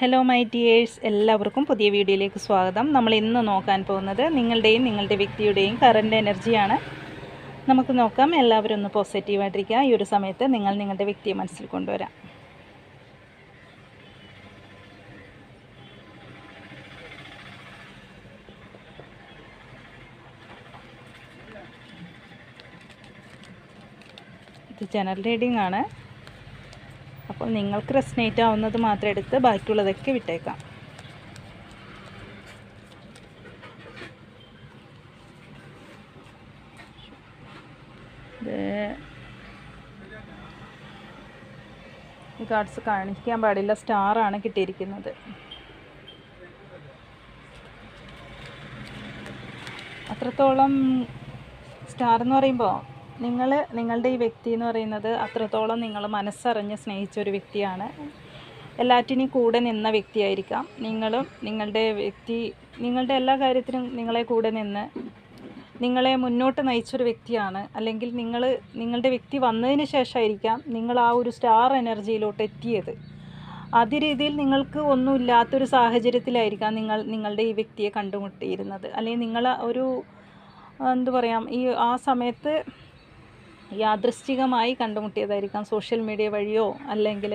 Hello my dears എല്ലാവർക്കും പുതിയ വീഡിയോയിലേക്ക് സ്വാഗതം. നമ്മൾ ഇന്ന് നോക്കാൻ പോകുന്നത് നിങ്ങളുടെയും നിങ്ങളുടെ വ്യക്തിയുടെയും കറണ്ട് എനർജിയാണ് നമുക്ക് നോക്കാം. എല്ലാവരും ഒന്ന് പോസിറ്റീവായിട്ടിരിക്കുക ഈ ഒരു സമയത്ത് നിങ്ങൾ നിങ്ങളുടെ വ്യക്തിയെ മനസ്സിൽ കൊണ്ടുവരാം. ഇത് ജനറൽ റീഡിംഗ് ആണ്. അപ്പോൾ നിങ്ങൾക്ക് റെസ്നേറ്റ് ആവുന്നത് മാത്രം എടുത്ത് ബാക്കിയുള്ളതൊക്കെ വിട്ടേക്കാം. ഈ കാർഡ്സ് കാണിക്കാൻ പാടില്ല സ്റ്റാറാണ് കിട്ടിയിരിക്കുന്നത്. അത്രത്തോളം സ്റ്റാർ എന്ന് പറയുമ്പോൾ നിങ്ങൾ നിങ്ങളുടെ ഈ വ്യക്തി എന്ന് പറയുന്നത് അത്രത്തോളം നിങ്ങൾ മനസ്സറിഞ്ഞ് സ്നേഹിച്ച ഒരു വ്യക്തിയാണ്. എല്ലാറ്റിനും കൂടെ നിന്ന വ്യക്തിയായിരിക്കാം. നിങ്ങളും നിങ്ങളുടെ വ്യക്തി നിങ്ങളുടെ എല്ലാ കാര്യത്തിനും നിങ്ങളെ കൂടെ നിന്ന് നിങ്ങളെ മുന്നോട്ട് നയിച്ചൊരു വ്യക്തിയാണ്. അല്ലെങ്കിൽ നിങ്ങൾ നിങ്ങളുടെ വ്യക്തി വന്നതിന് ശേഷമായിരിക്കാം നിങ്ങൾ ആ ഒരു സ്റ്റാർ എനർജിയിലോട്ട് എത്തിയത്. അത് രീതിയിൽ നിങ്ങൾക്ക് ഒന്നുമില്ലാത്തൊരു സാഹചര്യത്തിലായിരിക്കാം നിങ്ങൾ നിങ്ങളുടെ ഈ വ്യക്തിയെ കണ്ടുമുട്ടിയിരുന്നത്. അല്ലെങ്കിൽ നിങ്ങൾ ഒരു എന്തു പറയാം ഈ ആ സമയത്ത് യാദൃശ്ചികമായി കണ്ടുമുട്ടിയതായിരിക്കാം സോഷ്യൽ മീഡിയ വഴിയോ അല്ലെങ്കിൽ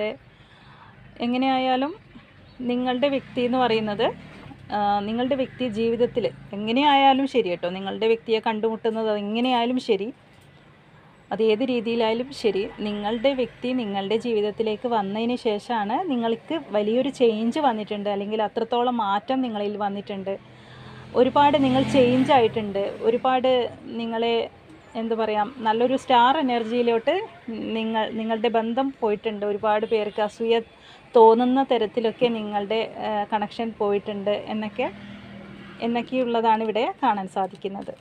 എങ്ങനെയായാലും നിങ്ങളുടെ വ്യക്തി എന്ന് പറയുന്നത് നിങ്ങളുടെ വ്യക്തി ജീവിതത്തിൽ എങ്ങനെയായാലും ശരി കേട്ടോ. നിങ്ങളുടെ വ്യക്തിയെ കണ്ടുമുട്ടുന്നത് എങ്ങനെയായാലും ശരി അത് ഏത് രീതിയിലായാലും ശരി നിങ്ങളുടെ വ്യക്തി നിങ്ങളുടെ ജീവിതത്തിലേക്ക് വന്നതിന് ശേഷമാണ് നിങ്ങൾക്ക് വലിയൊരു ചേഞ്ച് വന്നിട്ടുണ്ട് അല്ലെങ്കിൽ അത്രത്തോളം മാറ്റം നിങ്ങളിൽ വന്നിട്ടുണ്ട്. ഒരുപാട് നിങ്ങൾ ചേഞ്ച് ആയിട്ടുണ്ട്. ഒരുപാട് നിങ്ങളെ എന്തു പറയാം നല്ലൊരു സ്റ്റാർ എനർജിയിലോട്ട് നിങ്ങൾ നിങ്ങളുടെ ബന്ധം പോയിട്ടുണ്ട്. ഒരുപാട് പേർക്ക് അസൂയ തോന്നുന്ന തരത്തിലൊക്കെ നിങ്ങളുടെ കണക്ഷൻ പോയിട്ടുണ്ട് എന്നൊക്കെ എന്നൊക്കെയുള്ളതാണ് ഇവിടെ കാണാൻ സാധിക്കുന്നത്.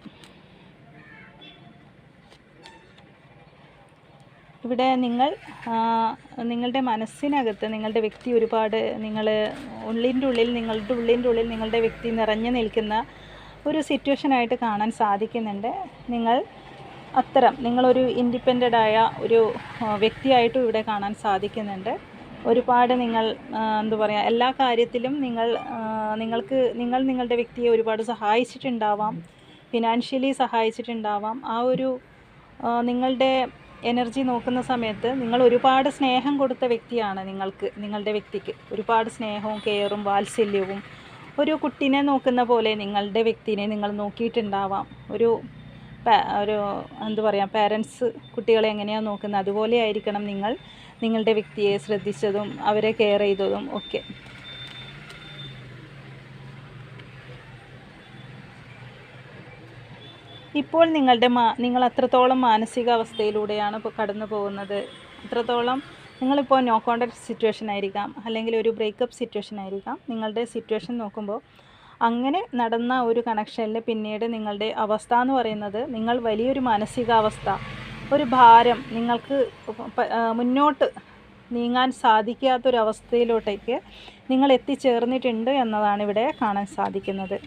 ഇവിടെ നിങ്ങൾ നിങ്ങളുടെ മനസ്സിനകത്ത് നിങ്ങളുടെ വ്യക്തി ഒരുപാട് നിങ്ങൾ ഉള്ളിന്റെ ഉള്ളിൽ നിങ്ങളുടെ ഉള്ളിന്റെ ഉള്ളിൽ നിങ്ങളുടെ വ്യക്തി നിറഞ്ഞു നിൽക്കുന്ന ഒരു സിറ്റുവേഷനായിട്ട് കാണാൻ സാധിക്കുന്നുണ്ട്. നിങ്ങൾ അത്തരം നിങ്ങളൊരു ഇൻഡിപെൻഡന്റ് ആയ ഒരു വ്യക്തിയായിട്ടും ഇവിടെ കാണാൻ സാധിക്കുന്നുണ്ട്. ഒരുപാട് നിങ്ങൾ എന്താ പറയുക എല്ലാ കാര്യത്തിലും നിങ്ങൾ നിങ്ങൾക്ക് നിങ്ങൾ നിങ്ങളുടെ വ്യക്തിയെ ഒരുപാട് സഹായിച്ചിട്ടുണ്ടാവാം. ഫിനാൻഷ്യലി സഹായിച്ചിട്ടുണ്ടാവാം. ആ ഒരു നിങ്ങളുടെ എനർജി നോക്കുന്ന സമയത്ത് നിങ്ങൾ ഒരുപാട് സ്നേഹം കൊടുത്ത വ്യക്തിയാണ് നിങ്ങൾക്ക് നിങ്ങളുടെ വ്യക്തിക്ക്. ഒരുപാട് സ്നേഹവും കെയറും വാത്സല്യവും. ഒരു കുട്ടീനെ നോക്കുന്ന പോലെ നിങ്ങളുടെ വ്യക്തിനെ നിങ്ങൾ നോക്കിയിട്ടുണ്ടാവാം. ഒരു ഒരു എന്തു പറയുക പാരൻസ് കുട്ടികളെ എങ്ങനെയാണ് നോക്കുന്നത്? അതുപോലെ ആയിരിക്കണം നിങ്ങൾ നിങ്ങളുടെ വ്യക്തിയെ ശ്രദ്ധിച്ചതും അവരെ കെയർ ചെയ്തതും ഒക്കെ. ഇപ്പോൾ നിങ്ങളുടെ മാ നിങ്ങൾ അത്രത്തോളം മാനസികാവസ്ഥയിലൂടെയാണ് ഇപ്പോൾ കടന്നു പോകുന്നത്. അത്രത്തോളം നിങ്ങളിപ്പോൾ നോ കോണ്ടാക്ട് സിറ്റുവേഷൻ ആയിരിക്കാം അല്ലെങ്കിൽ ഒരു ബ്രേക്കപ്പ് സിറ്റുവേഷൻ ആയിരിക്കാം. നിങ്ങളുടെ സിറ്റുവേഷൻ നോക്കുമ്പോൾ അങ്ങനെ നടന്ന ഒരു കണക്ഷനിൽ പിന്നീട് നിങ്ങളുടെ അവസ്ഥ എന്ന് പറയുന്നത് നിങ്ങൾ വലിയൊരു മാനസികാവസ്ഥ ഒരു ഭാരം നിങ്ങൾക്ക് മുന്നോട്ട് നീങ്ങാൻ സാധിക്കാത്തൊരവസ്ഥയിലോട്ടേക്ക് നിങ്ങൾ എത്തിച്ചേർന്നിട്ടുണ്ട് എന്നതാണ് ഇവിടെ കാണാൻ സാധിക്കുന്നത്.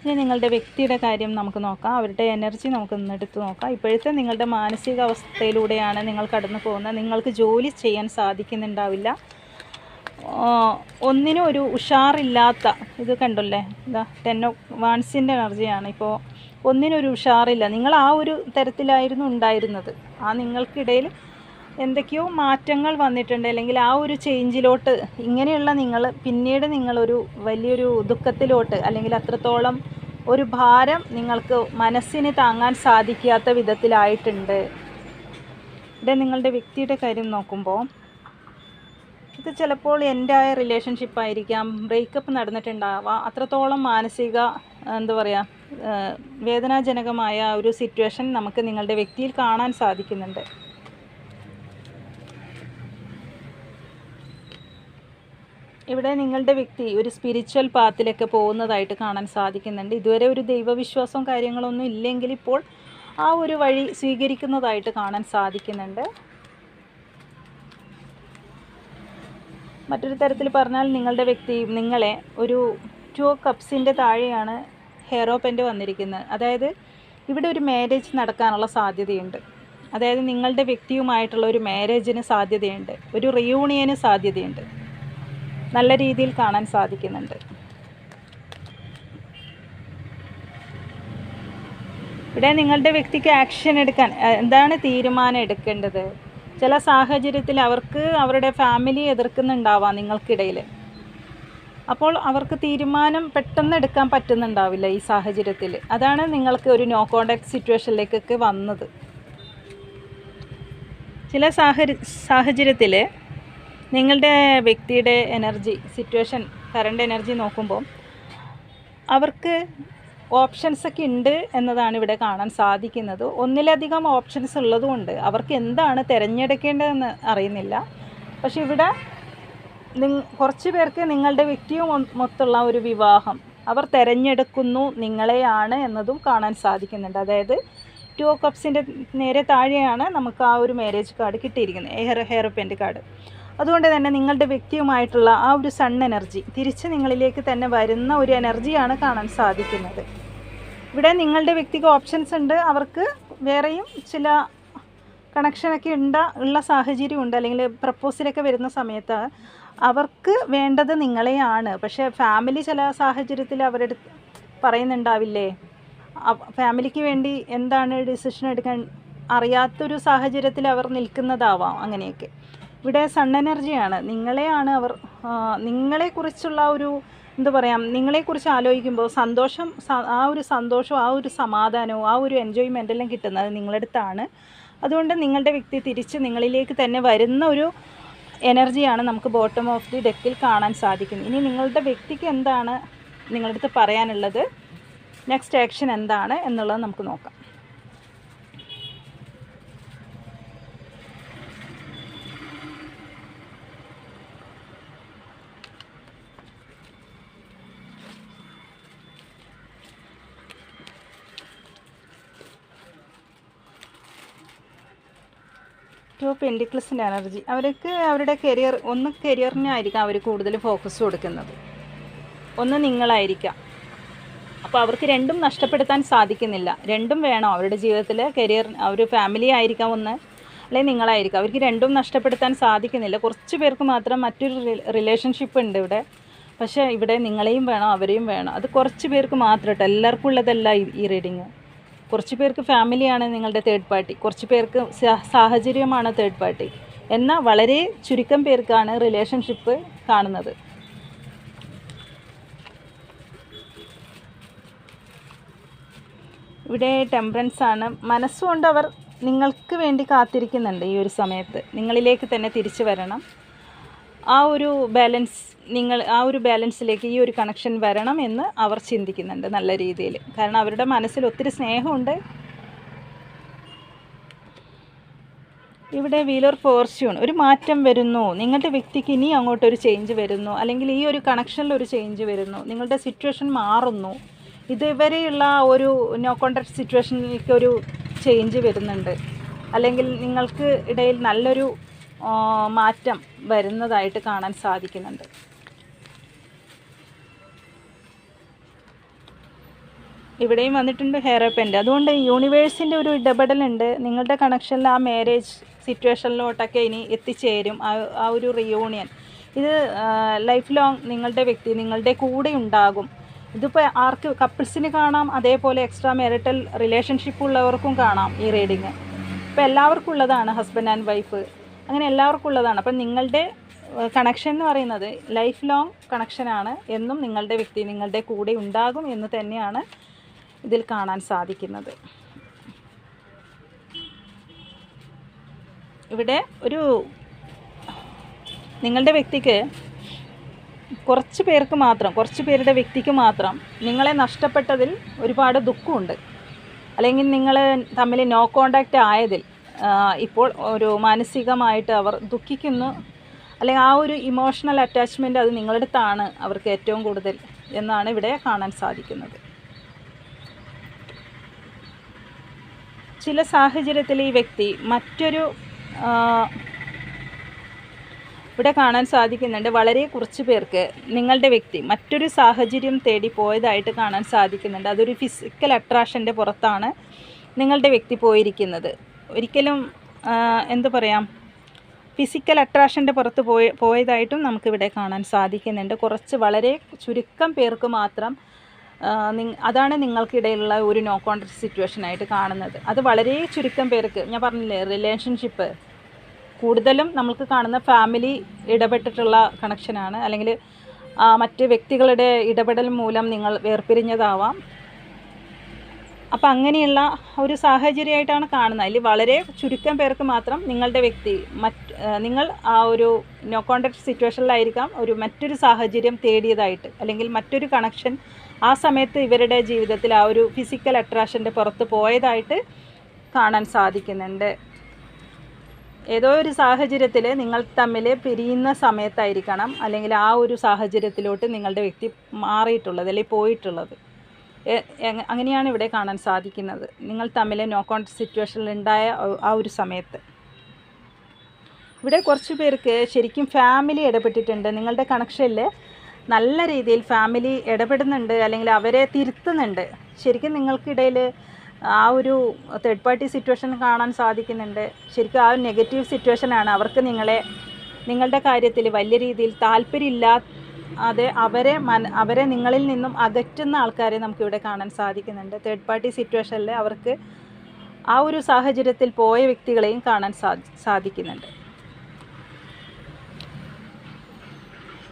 ഇനി നിങ്ങളുടെ വ്യക്തിയുടെ കാര്യം നമുക്ക് നോക്കാം. അവരുടെ എനർജി നമുക്ക് നിന്നെടുത്ത് നോക്കാം. ഇപ്പോഴത്തെ നിങ്ങളുടെ മാനസികാവസ്ഥയിലൂടെയാണ് നിങ്ങൾ കടന്നു പോകുന്നത് നിങ്ങൾക്ക് ജോലി ചെയ്യാൻ സാധിക്കുന്നുണ്ടാവില്ല. ഒന്നിനും ഒരു ഉഷാറില്ലാത്ത ഇത് കണ്ടല്ലേ? ഇതാ ടെൻ ഓ വാൺസിന്റെ എനർജിയാണ്. ഇപ്പോൾ ഒന്നിനൊരു ഉഷാറില്ല. നിങ്ങൾ ആ ഒരു തരത്തിലായിരുന്നു ഉണ്ടായിരുന്നത്. ആ നിങ്ങൾക്കിടയിൽ എന്തൊക്കെയോ മാറ്റങ്ങൾ വന്നിട്ടുണ്ട്. അല്ലെങ്കിൽ ആ ഒരു ചേഞ്ചിലോട്ട് ഇങ്ങനെയുള്ള നിങ്ങൾ പിന്നീട് നിങ്ങളൊരു വലിയൊരു ദുഃഖത്തിലോട്ട് അല്ലെങ്കിൽ അത്രത്തോളം ഒരു ഭാരം നിങ്ങൾക്ക് മനസ്സിന് താങ്ങാൻ സാധിക്കാത്ത വിധത്തിലായിട്ടുണ്ട്. ഇവിടെ നിങ്ങളുടെ വ്യക്തിയുടെ കാര്യം നോക്കുമ്പോൾ ഇത് ചിലപ്പോൾ എന്റെ ആയ റിലേഷൻഷിപ്പ് ആയിരിക്കാം. ബ്രേക്കപ്പ് നടന്നിട്ടുണ്ടാവാം. അത്രത്തോളം മാനസിക എന്താ പറയുക വേദനാജനകമായ ഒരു സിറ്റുവേഷൻ നമുക്ക് നിങ്ങളുടെ വ്യക്തിയിൽ കാണാൻ സാധിക്കുന്നുണ്ട്. ഇവിടെ നിങ്ങളുടെ വ്യക്തി ഒരു സ്പിരിച്വൽ പാത്തിലൊക്കെ പോകുന്നതായിട്ട് കാണാൻ സാധിക്കുന്നുണ്ട്. ഇതുവരെ ഒരു ദൈവവിശ്വാസവും കാര്യങ്ങളൊന്നും ഇല്ലെങ്കിൽ ഇപ്പോൾ ആ ഒരു വഴി സ്വീകരിക്കുന്നതായിട്ട് കാണാൻ സാധിക്കുന്നുണ്ട്. മറ്റൊരു തരത്തിൽ പറഞ്ഞാൽ നിങ്ങളുടെ വ്യക്തി നിങ്ങളെ ഒരു ടു കപ്സിന്റെ താഴെയാണ് ഹെയർ ഓപ്പന്റെ വന്നിരിക്കുന്നത്. അതായത് ഇവിടെ ഒരു മാരേജ് നടക്കാനുള്ള സാധ്യതയുണ്ട്. അതായത് നിങ്ങളുടെ വ്യക്തിയുമായിട്ടുള്ള ഒരു മാരേജിന് സാധ്യതയുണ്ട്. ഒരു റിയൂണിയന് സാധ്യതയുണ്ട്. നല്ല രീതിയിൽ കാണാൻ സാധിക്കുന്നുണ്ട്. ഇവിടെ നിങ്ങളുടെ വ്യക്തിക്ക് ആക്ഷൻ എടുക്കാൻ എന്താണ് തീരുമാനം എടുക്കേണ്ടത്? ചില സാഹചര്യത്തിൽ അവർക്ക് അവരുടെ ഫാമിലി എതിർക്കുന്നുണ്ടാവാം നിങ്ങൾക്കിടയിൽ. അപ്പോൾ അവർക്ക് തീരുമാനം പെട്ടെന്ന് എടുക്കാൻ പറ്റുന്നുണ്ടാവില്ല ഈ സാഹചര്യത്തിൽ. അതാണ് നിങ്ങൾക്ക് ഒരു നോ കോണ്ടാക്ട് സിറ്റുവേഷനിലേക്കൊക്കെ വന്നത്. ചില സാഹചര്യ സാഹചര്യത്തിൽ നിങ്ങളുടെ വ്യക്തിയുടെ എനർജി സിറ്റുവേഷൻ കറണ്ട് എനർജി നോക്കുമ്പോൾ അവർക്ക് ഓപ്ഷൻസ് ഒക്കെ ഉണ്ട് എന്നതാണ് ഇവിടെ കാണാൻ സാധിക്കുന്നത്. ഒന്നിലധികം ഓപ്ഷൻസ് ഉള്ളതുകൊണ്ട് അവർക്ക് എന്താണ് തിരഞ്ഞെടുക്കേണ്ടതെന്ന് അറിയുന്നില്ല. പക്ഷെ ഇവിടെ കുറച്ച് പേർക്ക് നിങ്ങളുടെ വ്യക്തിയും മൊത്തമുള്ള ഒരു വിവാഹം അവർ തിരഞ്ഞെടുക്കുന്നു നിങ്ങളെയാണ് എന്നതും കാണാൻ സാധിക്കുന്നുണ്ട്. അതായത് ടു കപ്സിന്റെ നേരെ താഴെയാണ് നമുക്ക് ആ ഒരു മാരേജ് കാർഡ് കിട്ടിയിരിക്കുന്നത്. ഹെയർ ഹെയർ പെന്റ് കാർഡ് അതുകൊണ്ട് തന്നെ നിങ്ങളുടെ വ്യക്തിയുമായിട്ടുള്ള ആ ഒരു സൺ എനർജി തിരിച്ച് നിങ്ങളിലേക്ക് തന്നെ വരുന്ന ഒരു എനർജിയാണ് കാണാൻ സാധിക്കുന്നത്. ഇവിടെ നിങ്ങളുടെ വ്യക്തിക്ക് ഓപ്ഷൻസ് ഉണ്ട്. അവർക്ക് വേറെയും ചില കണക്ഷനൊക്കെ ഉണ്ട ഉള്ള സാഹചര്യമുണ്ട് അല്ലെങ്കിൽ പ്രപ്പോസലൊക്കെ വരുന്ന സമയത്ത് അവർക്ക് വേണ്ടത് നിങ്ങളെയാണ്. പക്ഷേ ഫാമിലി ചില സാഹചര്യത്തിൽ അവരുടെ പറയുന്നുണ്ടാവില്ലേ? ഫാമിലിക്ക് വേണ്ടി എന്താണ് ഡിസിഷൻ എടുക്കാൻ അറിയാത്തൊരു സാഹചര്യത്തിൽ അവർ നിൽക്കുന്നതാവാം അങ്ങനെയൊക്കെ. ഇവിടെ സൺ എനർജിയാണ്. നിങ്ങളെയാണ് അവർ നിങ്ങളെക്കുറിച്ചുള്ള ഒരു എന്താ പറയാം നിങ്ങളെക്കുറിച്ച് ആലോചിക്കുമ്പോൾ സന്തോഷം ആ ഒരു സന്തോഷവും ആ ഒരു സമാധാനവും ആ ഒരു എൻജോയ്മെന്റ് എല്ലാം കിട്ടുന്നത് നിങ്ങളുടെ അടുത്താണ് അതുകൊണ്ട് നിങ്ങളുടെ വ്യക്തി തിരിച്ച് നിങ്ങളിലേക്ക് തന്നെ വരുന്ന ഒരു എനർജിയാണ് നമുക്ക് ബോട്ടം ഓഫ് ദി ഡെക്കിൽ കാണാൻ സാധിക്കുന്നത്. ഇനി നിങ്ങളുടെ വ്യക്തിക്ക് എന്താണ് നിങ്ങളുടെ അടുത്ത് പറയാനുള്ളത്? നെക്സ്റ്റ് ആക്ഷൻ എന്താണ് എന്നുള്ളത് നമുക്ക് നോക്കാം. ടു പെൻഡിക്ലസിന്റെ എനർജി അവർക്ക് അവരുടെ കരിയർ ഒന്ന് കരിയറിനായിരിക്കാം അവർ കൂടുതൽ ഫോക്കസ് കൊടുക്കുന്നത്. ഒന്ന് നിങ്ങളായിരിക്കാം. അപ്പോൾ അവർക്ക് രണ്ടും നഷ്ടപ്പെടുത്താൻ സാധിക്കുന്നില്ല. രണ്ടും വേണം അവരുടെ ജീവിതത്തിൽ കരിയർ അവർ ഫാമിലി ആയിരിക്കാം ഒന്ന് അല്ലെങ്കിൽ നിങ്ങളായിരിക്കാം. അവർക്ക് രണ്ടും നഷ്ടപ്പെടുത്താൻ സാധിക്കുന്നില്ല. കുറച്ച് പേർക്ക് മാത്രം മറ്റൊരു റിലേഷൻഷിപ്പ് ഉണ്ട് ഇവിടെ. പക്ഷേ ഇവിടെ നിങ്ങളെയും വേണം അവരെയും വേണം. അത് കുറച്ച് പേർക്ക് മാത്രം കേട്ടോ എല്ലാവർക്കും ഉള്ളതല്ല ഈ റീഡിങ് കുറച്ച് പേർക്ക് ഫാമിലിയാണ് നിങ്ങളുടെ തേർഡ് പാർട്ടി കുറച്ച് പേർക്ക് സാഹചര്യമാണ് തേർഡ് പാർട്ടി എന്നാൽ വളരെ ചുരുക്കം പേർക്കാണ് റിലേഷൻഷിപ്പ് കാണുന്നത്. ഇവിടെ ടെമ്പറൻസ് ആണ്. മനസ്സുകൊണ്ട് അവർ നിങ്ങൾക്ക് വേണ്ടി കാത്തിരിക്കുന്നുണ്ട് ഈ ഒരു സമയത്ത്. നിങ്ങളിലേക്ക് തന്നെ തിരിച്ചു വരണം. ആ ഒരു ബാലൻസ് നിങ്ങൾ ആ ഒരു ബാലൻസിലേക്ക് ഈ ഒരു കണക്ഷൻ വരണം എന്ന് അവർ ചിന്തിക്കുന്നുണ്ട് നല്ല രീതിയിൽ. കാരണം അവരുടെ മനസ്സിൽ ഒത്തിരി സ്നേഹമുണ്ട്. ഇവിടെ വീലർ ഫോർച്യൂൺ ഒരു മാറ്റം വരുന്നു. നിങ്ങളുടെ വ്യക്തിക്ക് ഇനി അങ്ങോട്ടൊരു ചേഞ്ച് വരുന്നു. അല്ലെങ്കിൽ ഈ ഒരു കണക്ഷനിൽ ഒരു ചേഞ്ച് വരുന്നു. നിങ്ങളുടെ സിറ്റുവേഷൻ മാറുന്നു. ഇതുവരെയുള്ള ഒരു നോ കോൺടാക്ട് സിറ്റുവേഷനിലേക്ക് ഒരു ചേഞ്ച് വരുന്നുണ്ട്. അല്ലെങ്കിൽ നിങ്ങൾക്ക് ഇടയിൽ നല്ലൊരു മാറ്റം വരുന്നതായിട്ട് കാണാൻ സാധിക്കുന്നുണ്ട്. ഇവിടെയും വന്നിട്ടുണ്ട് ഹെയർ അപ്പന്റെ അതുകൊണ്ട് യൂണിവേഴ്സിന്റെ ഒരു ഇടപെടലുണ്ട്. നിങ്ങളുടെ കണക്ഷനിൽ ആ മാരേജ് സിറ്റുവേഷനിലോട്ടൊക്കെ ഇനി എത്തിച്ചേരും. ആ ആ ഒരു റിയൂണിയൻ ഇത് ലൈഫ് ലോങ് നിങ്ങളുടെ വ്യക്തി നിങ്ങളുടെ കൂടെ ഉണ്ടാകും. ഇതിപ്പോൾ ആർക്ക് കപ്പിൾസിന് കാണാം അതേപോലെ എക്സ്ട്രാ മാരിറ്റൽ റിലേഷൻഷിപ്പ് ഉള്ളവർക്കും കാണാം ഈ റീഡിങ് ഇപ്പോൾ എല്ലാവർക്കും ഉള്ളതാണ് ഹസ്ബൻഡ് ആൻഡ് വൈഫ് അങ്ങനെ എല്ലാവർക്കും ഉള്ളതാണ് അപ്പം നിങ്ങളുടെ കണക്ഷൻ എന്ന് പറയുന്നത് ലൈഫ് ലോങ് കണക്ഷനാണ് എന്നും നിങ്ങളുടെ വ്യക്തി നിങ്ങളുടെ കൂടെ ഉണ്ടാകും എന്ന് തന്നെയാണ് ഇതിൽ കാണാൻ സാധിക്കുന്നത്. ഇവിടെ ഒരു നിങ്ങളുടെ വ്യക്തിക്ക് കുറച്ച് പേർക്ക് മാത്രം കുറച്ച് പേരുടെ വ്യക്തിക്ക് മാത്രം നിങ്ങളെ നഷ്ടപ്പെട്ടതിൽ ഒരുപാട് ദുഃഖമുണ്ട്. അല്ലെങ്കിൽ നിങ്ങൾ തമ്മിൽ നോ കോണ്ടാക്റ്റ് ആയതിൽ ഇപ്പോൾ ഒരു മാനസികമായിട്ട് അവർ ദുഃഖിക്കുന്നു. അല്ലെങ്കിൽ ആ ഒരു ഇമോഷണൽ അറ്റാച്ച്മെന്റ് അത് നിങ്ങളുടെ അടുത്താണ് അവർക്ക് ഏറ്റവും കൂടുതൽ എന്നാണ് ഇവിടെ കാണാൻ സാധിക്കുന്നത്. ചില സാഹചര്യത്തിൽ ഈ വ്യക്തി മറ്റൊരു ഇവിടെ കാണാൻ സാധിക്കുന്നുണ്ട്. വളരെ കുറച്ച് പേർക്ക് നിങ്ങളുടെ വ്യക്തി മറ്റൊരു സാഹചര്യം തേടി പോയതായിട്ട് കാണാൻ സാധിക്കുന്നുണ്ട്. അതൊരു ഫിസിക്കൽ അട്രാക്ഷന്റെ പുറത്താണ് നിങ്ങളുടെ വ്യക്തി പോയിരിക്കുന്നത്. ഒരിക്കലും എന്തു പറയാം ഫിസിക്കൽ അട്രാക്ഷന്റെ പുറത്ത് പോയി പോയതായിട്ടും നമുക്കിവിടെ കാണാൻ സാധിക്കുന്നുണ്ട്. കുറച്ച് വളരെ ചുരുക്കം പേർക്ക് മാത്രം അതാണ് നിങ്ങൾക്കിടയിലുള്ള ഒരു നോ സിറ്റുവേഷൻ ആയിട്ട് കാണുന്നത്. അത് വളരെ ചുരുക്കം പേർക്ക് ഞാൻ പറഞ്ഞില്ലേ റിലേഷൻഷിപ്പ് കൂടുതലും നമുക്ക് കാണുന്ന ഫാമിലി ഇടപെട്ടിട്ടുള്ള കണക്ഷനാണ് അല്ലെങ്കിൽ മറ്റ് വ്യക്തികളുടെ ഇടപെടൽ മൂലം നിങ്ങൾ വേർപിരിഞ്ഞതാവാം. അപ്പം അങ്ങനെയുള്ള ഒരു സാഹചര്യമായിട്ടാണ് കാണുന്നത്. അതിൽ വളരെ ചുരുക്കം പേർക്ക് മാത്രം നിങ്ങളുടെ വ്യക്തി മറ്റ് നിങ്ങൾ ആ ഒരു നോ കോണ്ടാക്ട് സിറ്റുവേഷനിലായിരിക്കാം ഒരു മറ്റൊരു സാഹചര്യം തേടിയതായിട്ട്. അല്ലെങ്കിൽ മറ്റൊരു കണക്ഷൻ ആ സമയത്ത് ഇവരുടെ ജീവിതത്തിൽ ആ ഒരു ഫിസിക്കൽ അട്രാക്ഷന്റെ പുറത്ത് പോയതായിട്ട് കാണാൻ സാധിക്കുന്നുണ്ട്. ഏതോ ഒരു സാഹചര്യത്തിൽ നിങ്ങൾ തമ്മിൽ പിരിയുന്ന സമയത്തായിരിക്കണം അല്ലെങ്കിൽ ആ ഒരു സാഹചര്യത്തിലോട്ട് നിങ്ങളുടെ വ്യക്തി മാറിയിട്ടുള്ളത് അല്ലെങ്കിൽ പോയിട്ടുള്ളത്. അങ്ങനെയാണ് ഇവിടെ കാണാൻ സാധിക്കുന്നത്. നിങ്ങൾ തമ്മിൽ നോ കോൺടാക്ട് സിറ്റുവേഷനിൽ ഉണ്ടായ ആ- ഒരു സമയത്ത്. ഇവിടെ കുറച്ച് പേർക്ക് ശരിക്കും ഫാമിലി ഇടപെട്ടിട്ടുണ്ട്. നിങ്ങളുടെ കണക്ഷനിൽ നല്ല രീതിയിൽ ഫാമിലി ഇടപെടുന്നുണ്ട് അല്ലെങ്കിൽ അവരെ തിരുത്തുന്നുണ്ട്. ശരിക്കും നിങ്ങൾക്കിടയിൽ ആ ഒരു തേർഡ് പാർട്ടി സിറ്റുവേഷൻ കാണാൻ സാധിക്കുന്നുണ്ട്. ശരിക്കും ആ ഒരു നെഗറ്റീവ് സിറ്റുവേഷനാണ് അവർക്ക് നിങ്ങളെ നിങ്ങളുടെ കാര്യത്തിൽ വലിയ രീതിയിൽ താല്പര്യമില്ലാ അതെ അവരെ മന അവരെ നിങ്ങളിൽ നിന്നും അകറ്റുന്ന ആൾക്കാരെ നമുക്കിവിടെ കാണാൻ സാധിക്കുന്നുണ്ട്. തേർഡ് പാർട്ടി സിറ്റുവേഷനിൽ അവർക്ക് ആ ഒരു സാഹചര്യത്തിൽ പോയ വ്യക്തികളെയും കാണാൻ സാധി സാധിക്കുന്നുണ്ട്.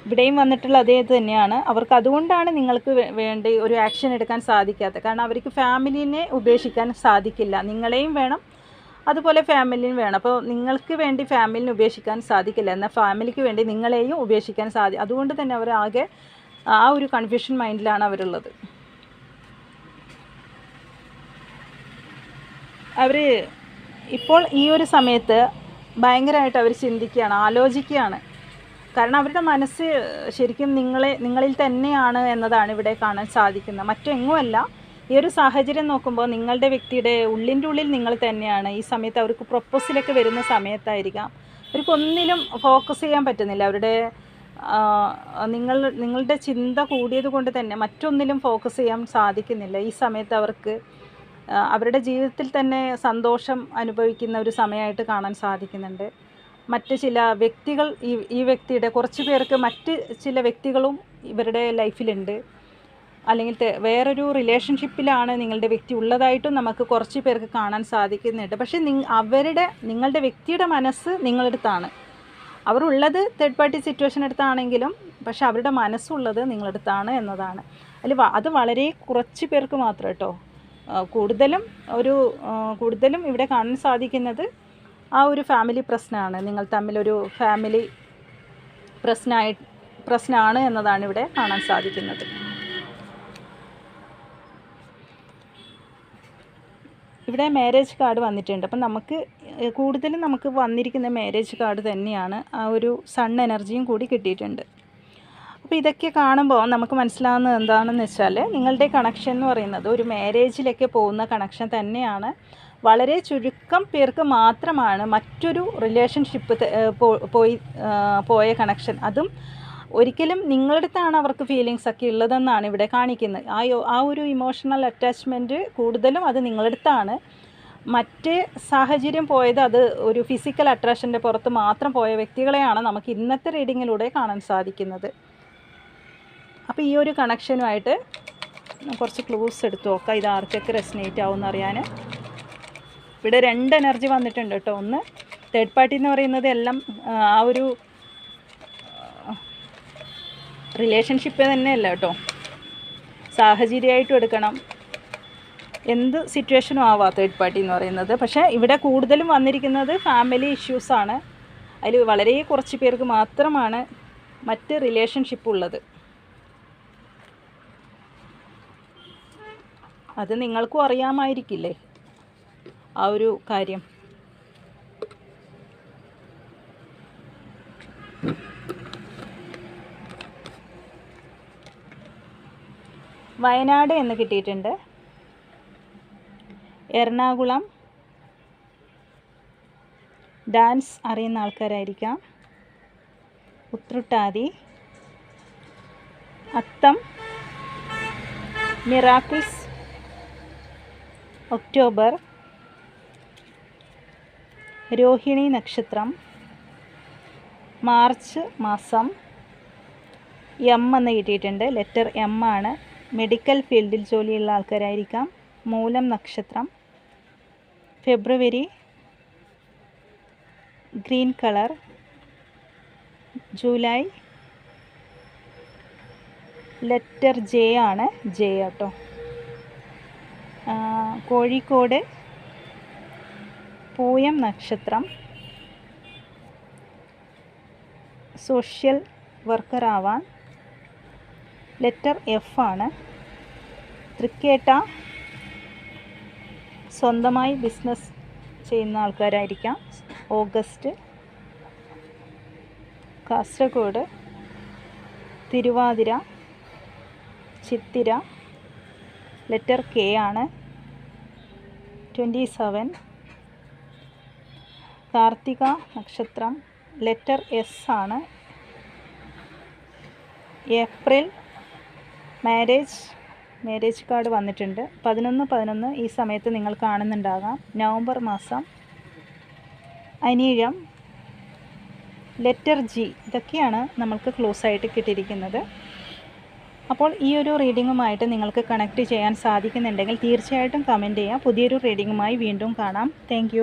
ഇവിടെയും വന്നിട്ടുള്ള അതേ തന്നെയാണ്. അവർക്ക് അതുകൊണ്ടാണ് നിങ്ങൾക്ക് വേണ്ടി ഒരു ആക്ഷൻ എടുക്കാൻ സാധിക്കാത്തത്. കാരണം അവർക്ക് ഫാമിലിനെ ഉപേക്ഷിക്കാൻ സാധിക്കില്ല. നിങ്ങളെയും വേണം അതുപോലെ ഫാമിലിയും വേണം. അപ്പോൾ നിങ്ങൾക്ക് വേണ്ടി ഫാമിലിനെ ഉപേക്ഷിക്കാൻ സാധിക്കില്ല. എന്നാൽ ഫാമിലിക്ക് വേണ്ടി നിങ്ങളെയും ഉപേക്ഷിക്കാൻ സാധി അതുകൊണ്ട് തന്നെ അവർ ആകെ ആ ഒരു കൺഫ്യൂഷൻ മൈൻഡിലാണ് അവരുള്ളത്. അവർ ഇപ്പോൾ ഈ ഒരു സമയത്ത് ഭയങ്കരമായിട്ട് അവർ ചിന്തിക്കുകയാണ് ആലോചിക്കുകയാണ്. കാരണം അവരുടെ മനസ്സ് ശരിക്കും നിങ്ങളെ നിങ്ങളിൽ തന്നെയാണ് എന്നതാണ് ഇവിടെ കാണാൻ സാധിക്കുന്നത്. മറ്റെങ്ങുമല്ല ഈ ഒരു സാഹചര്യം നോക്കുമ്പോൾ നിങ്ങളുടെ വ്യക്തിയുടെ ഉള്ളിന്റെ ഉള്ളിൽ നിങ്ങൾ തന്നെയാണ് ഈ സമയത്ത് അവർക്ക് പ്രൊപ്പോസലൊക്കെ വരുന്ന സമയത്തായിരിക്കാം. അവർക്ക് ഒന്നിലും ഫോക്കസ് ചെയ്യാൻ പറ്റുന്നില്ല. അവരുടെ നിങ്ങൾ നിങ്ങളുടെ ചിന്ത കൂടിയത് കൊണ്ട് തന്നെ മറ്റൊന്നിലും ഫോക്കസ് ചെയ്യാൻ സാധിക്കുന്നില്ല. ഈ സമയത്ത് അവർക്ക് അവരുടെ ജീവിതത്തിൽ തന്നെ സന്തോഷം അനുഭവിക്കുന്ന ഒരു സമയമായിട്ട് കാണാൻ സാധിക്കുന്നുണ്ട്. മറ്റ് ചില വ്യക്തികൾ ഈ ഈ വ്യക്തിയുടെ കുറച്ച് പേർക്ക് മറ്റ് ചില വ്യക്തികളും ഇവരുടെ ലൈഫിലുണ്ട് അല്ലെങ്കിൽ വേറൊരു റിലേഷൻഷിപ്പിലാണ് നിങ്ങളുടെ വ്യക്തി ഉള്ളതായിട്ടും നമുക്ക് കുറച്ച് പേർക്ക് കാണാൻ സാധിക്കുന്നുണ്ട്. പക്ഷേ അവരുടെ നിങ്ങളുടെ വ്യക്തിയുടെ മനസ്സ് നിങ്ങളുടെ അടുത്താണ് അവർ ഉള്ളത് തേർഡ് പാർട്ടി സിറ്റുവേഷൻ അടുത്താണെങ്കിലും പക്ഷേ അവരുടെ മനസ്സുള്ളത് നിങ്ങളുടെ അടുത്താണ് എന്നതാണ്. അതിൽ അത് വളരെ കുറച്ച് പേർക്ക് മാത്രം കേട്ടോ. കൂടുതലും ഒരു കൂടുതലും ഇവിടെ കാണാൻ സാധിക്കുന്നത് ആ ഒരു ഫാമിലി പ്രശ്നമാണ്. നിങ്ങൾ തമ്മിലൊരു ഫാമിലി പ്രശ്നമായി പ്രശ്നമാണ് എന്നതാണ് ഇവിടെ കാണാൻ സാധിക്കുന്നത്. ഇവിടെ മാരേജ് കാർഡ് വന്നിട്ടുണ്ട്. അപ്പം നമുക്ക് കൂടുതലും നമുക്ക് വന്നിരിക്കുന്ന മാരേജ് കാർഡ് തന്നെയാണ് ആ ഒരു സൺ എനർജിയും കൂടി കിട്ടിയിട്ടുണ്ട്. അപ്പോൾ ഇതൊക്കെ കാണുമ്പോൾ നമുക്ക് മനസ്സിലാവുന്നത് എന്താണെന്ന് വെച്ചാൽ നിങ്ങളുടെ കണക്ഷൻ എന്ന് പറയുന്നത് ഒരു മാരേജിലൊക്കെ പോകുന്ന കണക്ഷൻ തന്നെയാണ്. വളരെ ചുരുക്കം പേർക്ക് മാത്രമാണ് മറ്റൊരു റിലേഷൻഷിപ്പ് പോയി പോയ കണക്ഷൻ അതും ഒരിക്കലും നിങ്ങളുടെ അടുത്താണ് അവർക്ക് ഫീലിങ്സ് ഒക്കെ ഉള്ളതെന്നാണ് ഇവിടെ കാണിക്കുന്നത്. ആ ആ ഒരു ഇമോഷണൽ അറ്റാച്ച്മെന്റ് കൂടുതലും അത് നിങ്ങളുടെ അടുത്താണ് മറ്റ് സാഹചര്യം പോയത് അത് ഒരു ഫിസിക്കൽ അട്രാക്ഷന്റെ പുറത്ത് മാത്രം പോയ വ്യക്തികളെയാണ് നമുക്ക് ഇന്നത്തെ റീഡിങ്ങിലൂടെ കാണാൻ സാധിക്കുന്നത്. അപ്പോൾ ഈ ഒരു കണക്ഷനുമായിട്ട് കുറച്ച് ക്ലൂസ് എടുത്ത് നോക്കാം. ഇത് ആർക്കൊക്കെ റെസിനേറ്റ് ആവും അറിയാൻ ഇവിടെ രണ്ട് എനർജി വന്നിട്ടുണ്ട് കേട്ടോ. ഒന്ന് തേർഡ് പാർട്ടി എന്ന് പറയുന്നത് എല്ലാം ആ ഒരു റിലേഷൻഷിപ്പ് തന്നെയല്ല കേട്ടോ. സാഹചര്യമായിട്ടും എടുക്കണം. എന്ത് സിറ്റുവേഷനും ആവാം തേർഡ് പാർട്ടി എന്ന് പറയുന്നത്. പക്ഷേ ഇവിടെ കൂടുതലും വന്നിരിക്കുന്നത് ഫാമിലി ഇഷ്യൂസാണ് അതിൽ വളരെ കുറച്ച് പേർക്ക് മാത്രമാണ് മറ്റ് റിലേഷൻഷിപ്പ് ഉള്ളത്. അത് നിങ്ങൾക്കും അറിയാമായിരിക്കില്ലേ? ആ ഒരു കാര്യം. വയനാട് എന്ന് കിട്ടിയിട്ടുണ്ട്. എറണാകുളം. ഡാൻസ് അറിയുന്ന ആൾക്കാരായിരിക്കാം. ഉത്രട്ടാതി. അത്തം. മിറാക്കിൾസ്. ഒക്ടോബർ. രോഹിണി നക്ഷത്രം. മാർച്ച് മാസം. എം എന്ന് കിട്ടിയിട്ടുണ്ട്. ലെറ്റർ എം ആണ്. മെഡിക്കൽ ഫീൽഡിൽ ജോലിയുള്ള ആൾക്കാരായിരിക്കാം. മൂലം നക്ഷത്രം. February. Green colour. July. Letter J ആണ്. ജെ കേട്ടോ കോഴിക്കോട്. പൂയം നക്ഷത്രം. സോഷ്യൽ വർക്കർ ആവാൻ ലെറ്റർ എഫ് ആണ്. തൃക്കേട്ട സ്വന്തമായി ബിസിനസ് ചെയ്യുന്ന ആൾക്കാരായിരിക്കാം. ഓഗസ്റ്റ് കാസർഗോഡ് തിരുവാതിര ചിത്തിര ലെറ്റർ കെ ആണ്. ട്വന്റി സെവൻ കാർത്തിക നക്ഷത്രം ലെറ്റർ എസ് ആണ്. ഏപ്രിൽ മാരേജ് മാരേജ് കാർഡ് വന്നിട്ടുണ്ട്. പതിനൊന്ന് പതിനൊന്ന് ഈ സമയത്ത് നിങ്ങൾ കാണുന്നുണ്ടാകാം. നവംബർ മാസം അനീഴം ലെറ്റർ ജി ഇതൊക്കെയാണ് നമ്മൾക്ക് ക്ലോസ് ആയിട്ട് കിട്ടിയിരിക്കുന്നത്. അപ്പോൾ ഈ ഒരു റീഡിങ്ങുമായിട്ട് നിങ്ങൾക്ക് കണക്ട് ചെയ്യാൻ സാധിക്കുന്നുണ്ടെങ്കിൽ തീർച്ചയായിട്ടും കമന്റ് ചെയ്യാം. പുതിയൊരു റീഡിങ്ങുമായി വീണ്ടും കാണാം. താങ്ക്